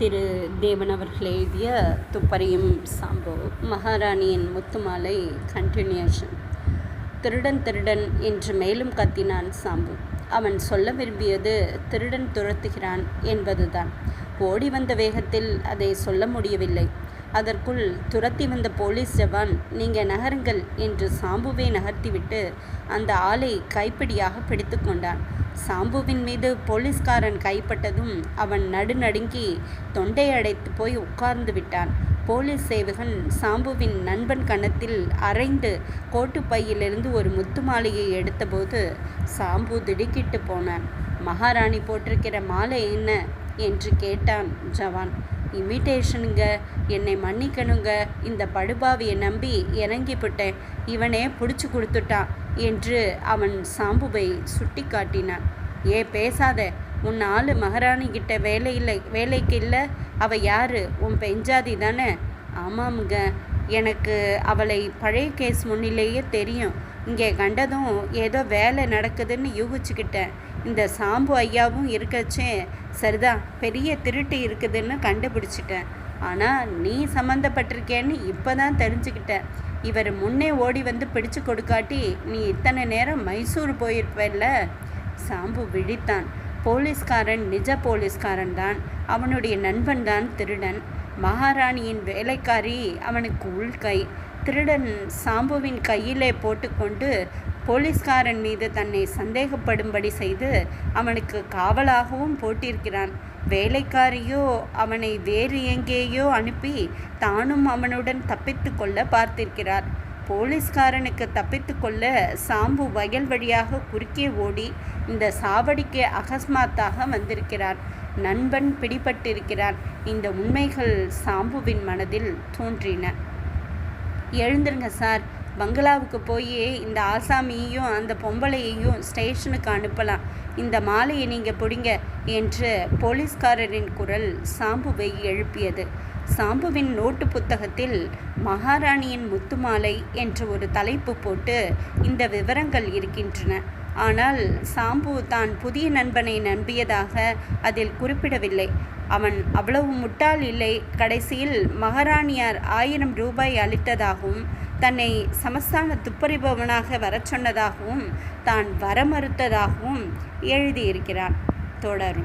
திரு தேவன் அவர்கள் எழுதிய துப்பறியும் சாம்போ மகாராணியின் முத்துமாலை கண்டினியூஷன் திருடன் திருடன் என்று மேலும் கத்தினான் சாம்பு. அவன் சொல்ல விரும்பியது திருடன் துரத்துகிறான் என்பதுதான். ஓடி வந்த வேகத்தில் அதை சொல்ல முடியவில்லை. அதற்குள் துரத்தி வந்த போலீஸ் ஜவான் நீங்கள் நகருங்கள் என்று சாம்புவை நகர்த்திவிட்டு அந்த ஆளை கைப்பிடியாக பிடித்து கொண்டான். சாம்புவின் மீது போலீஸ்காரன் கைப்பட்டதும் அவன் நடுநடுங்கி தொண்டை அடைத்து போய் உட்கார்ந்து விட்டான். போலீஸ் சேவகன் சாம்புவின் நண்பன் கணத்தில் அரைந்து கோட்டுப்பையிலிருந்து ஒரு முத்து மாலையை எடுத்தபோது சாம்பு திடுக்கிட்டு போனான். மகாராணி போட்டிருக்கிற மாலை என்ன? என்று கேட்டான் ஜவான். இமிட்டேஷனுங்க என்னை மன்னிக்கணுங்க. இந்த படுபாவியை நம்பி இறங்கிவிட்டேன் இவனே பிடிச்சி கொடுத்துட்டான் என்று அவன் சாம்புவை சுட்டி காட்டினான் ஏ பேசாத. உன் ஆள் மகாராணிகிட்ட வேலை இல்லை. வேலைக்கு இல்லை. அவள் யாரு? உன் பெஞ்சாதி தானே? ஆமாமுங்க. எனக்கு அவளை பழைய கேஸ் முன்னிலேயே தெரியும். இங்கே கண்டதும் ஏதோ வேலை நடக்குதுன்னு யூகிச்சுக்கிட்டேன். இந்த சாம்பு ஐயாவும் இருக்கச்சே. சரிதான் பெரிய திருட்டு இருக்குதுன்னு கண்டுபிடிச்சிட்டேன். ஆனால் நீ சம்மந்தப்பட்டிருக்கேன்னு இப்போ தான் தெரிஞ்சுக்கிட்டேன். இவர் முன்னே ஓடி வந்து பிடிச்சு கொடுக்காட்டி நீ இத்தனை நேரம் மைசூர் போயிருப்பல்ல? சாம்பு விழித்தான். போலீஸ்காரன் நிஜ போலீஸ்காரன் தான் அவனுடைய நண்பன் தான் திருடன். மகாராணியின் வேலைக்காரி அவனுக்கு உள்கை. திருடன் சாம்புவின் கையிலே போட்டுக்கொண்டு போலீஸ்காரன் மீது தன்னை சந்தேகப்படும்படி செய்து அவனுக்கு காவலாகவும் போட்டிருக்கிறான். வேலைக்காரியோ அவனை வேறு எங்கேயோ அனுப்பி தானும் அவனுடன் தப்பித்து கொள்ள பார்த்திருக்கிறார். போலீஸ்காரனுக்கு தப்பித்து கொள்ள சாம்பு வயல் வழியாக குறுக்கே ஓடி இந்த சாவடிக்கு அகஸ்மாத்தாக வந்திருக்கிறார். நண்பன் பிடிபட்டிருக்கிறான் இந்த உண்மைகள் சாம்புவின் மனதில் தோன்றின. எழுந்துருங்க சார். பங்களாவுக்கு போய் இந்த ஆசாமியையும் அந்த பொம்பளையையும் ஸ்டேஷனுக்கு அனுப்பலாம். இந்த மாலையை நீங்கள் பிடிங்க என்று போலீஸ்காரரின் குரல் சாம்புவை எழுப்பியது. சாம்புவின் நோட்டு புத்தகத்தில் மகாராணியின் முத்துமாலை என்ற ஒரு தலைப்பு போட்டு இந்த விவரங்கள் இருக்கின்றன. ஆனால் சாம்பு தான் புதிய நண்பனை நம்பியதாக அதில் குறிப்பிடவில்லை. அவன் அவ்வளவு முட்டாள் இல்லை. கடைசியில் மகாராணியார் ஆயிரம் ரூபாய் அளித்ததாகவும் தன்னை சமஸ்தான துப்பறிபவனாக வரச் சொன்னதாகவும் தான் வர மறுத்ததாகவும் எழுதியிருக்கிறான். தொடரும்.